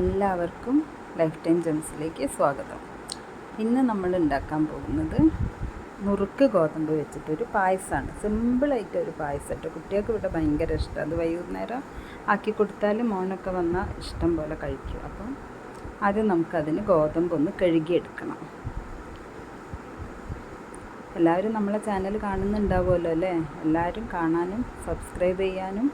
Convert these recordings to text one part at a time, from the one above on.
എല്ലാവർക്കും life time ജംസിലേക്ക് സ്വാഗതം. ഇന്ന് നമ്മൾ ഉണ്ടാക്കാൻ പോകുന്നത് നുറുക്ക് ഗോതമ്പ് വെച്ചിട്ടൊരു പായസമാണ്. സിമ്പിളായിട്ട് ഒരു പായസം കേട്ടോ. കുട്ടികൾക്ക് ഇവിടെ ഭയങ്കര ഇഷ്ടം. അത് വൈകുന്നേരം ആക്കി കൊടുത്താൽ മോനൊക്കെ വന്നാൽ ഇഷ്ടം പോലെ കഴിക്കും. അപ്പം ആദ്യം നമുക്കതിന് ഗോതമ്പ് ഒന്ന് കഴുകിയെടുക്കണം. എല്ലാവരും നമ്മളെ ചാനൽ കാണുന്നുണ്ടാവുമല്ലോ അല്ലേ? എല്ലാവരും കാണാനും സബ്സ്ക്രൈബ് ചെയ്യാനും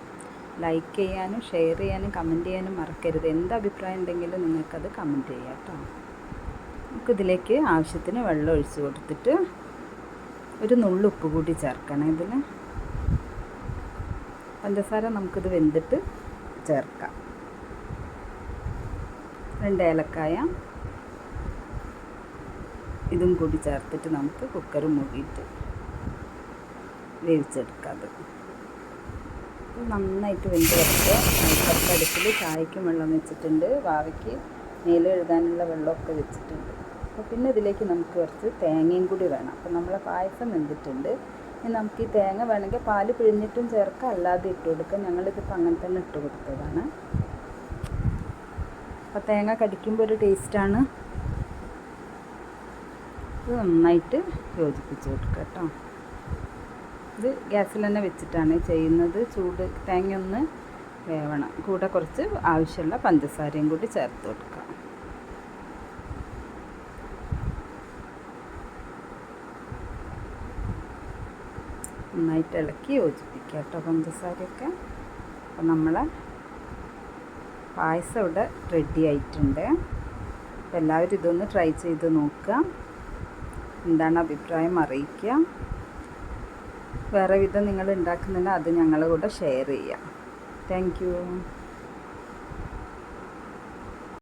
ലൈക്ക് ചെയ്യാനും ഷെയർ ചെയ്യാനും കമന്റ് ചെയ്യാനും മറക്കരുത്. എന്ത് അഭിപ്രായം ഉണ്ടെങ്കിലും നിങ്ങൾക്കത് കമന്റ് ചെയ്യാം കേട്ടോ നമുക്കിതിലേക്ക് ആവശ്യത്തിന് വെള്ളം ഒഴിച്ച് കൊടുത്തിട്ട് ഒരു നുള്ളു ഉപ്പ് കൂടി ചേർക്കണം ഇതിൽ പഞ്ചസാര നമുക്കിത് വെന്തിട്ട് ചേർക്കാം. രണ്ട് ഏലക്കായ ഇതും കൂടി ചേർത്തിട്ട് നമുക്ക് കുക്കർ മൂടിയിട്ട് വേവിച്ചെടുക്കാം അത്. നന്നായിട്ട് വെന്ത് വരട്ടെ അടുപ്പടുപ്പിൽ ചായക്കും വെള്ളം വെച്ചിട്ടുണ്ട്. വാവയ്ക്ക് മേലെ എഴുതാനുള്ള വെള്ളമൊക്കെ വെച്ചിട്ടുണ്ട്. അപ്പോൾ പിന്നെ ഇതിലേക്ക് നമുക്ക് കുറച്ച് തേങ്ങയും കൂടി വേണം. അപ്പോൾ നമ്മൾ പായസം വെന്തിട്ടുണ്ട്. ഇനി നമുക്ക് ഈ തേങ്ങ വേണമെങ്കിൽ പാൽ പിഴിഞ്ഞിട്ടും ചേർക്കാം. അല്ലാതെ ഇട്ട് കൊടുക്കുക ഞങ്ങളിതിപ്പോൾ അങ്ങനെ തന്നെ ഇട്ട് കൊടുത്തതാണ്. അപ്പോൾ തേങ്ങ കടിക്കുമ്പോൾ ഒരു ടേസ്റ്റാണ് ഇത് നന്നായിട്ട് യോജിപ്പിച്ച് കൊടുക്കുക കേട്ടോ. ഇത് ഗ്യാസിൽ തന്നെ വെച്ചിട്ടാണ് ചെയ്യുന്നത്. ചൂട് തേങ്ങ ഒന്ന് വേവണം. കൂടെ കുറച്ച് ആവശ്യമുള്ള പഞ്ചസാരയും കൂടി ചേർത്ത് കൊടുക്കാം. നന്നായിട്ട് ഇളക്കി യോജിപ്പിക്കുക കേട്ടോ പഞ്ചസാരയൊക്കെ. അപ്പം നമ്മളെ പായസം ഇവിടെ റെഡി ആയിട്ടുണ്ട്. എല്ലാവരും ഇതൊന്ന് ട്രൈ ചെയ്ത് നോക്കുക. എന്താണ് അഭിപ്രായം അറിയിക്കുക. വേറെ വിധം നിങ്ങൾ ഉണ്ടാക്കുന്നുണ്ടെങ്കിൽ അത് ഞങ്ങളുടെ കൂടെ ഷെയർ ചെയ്യാം. താങ്ക്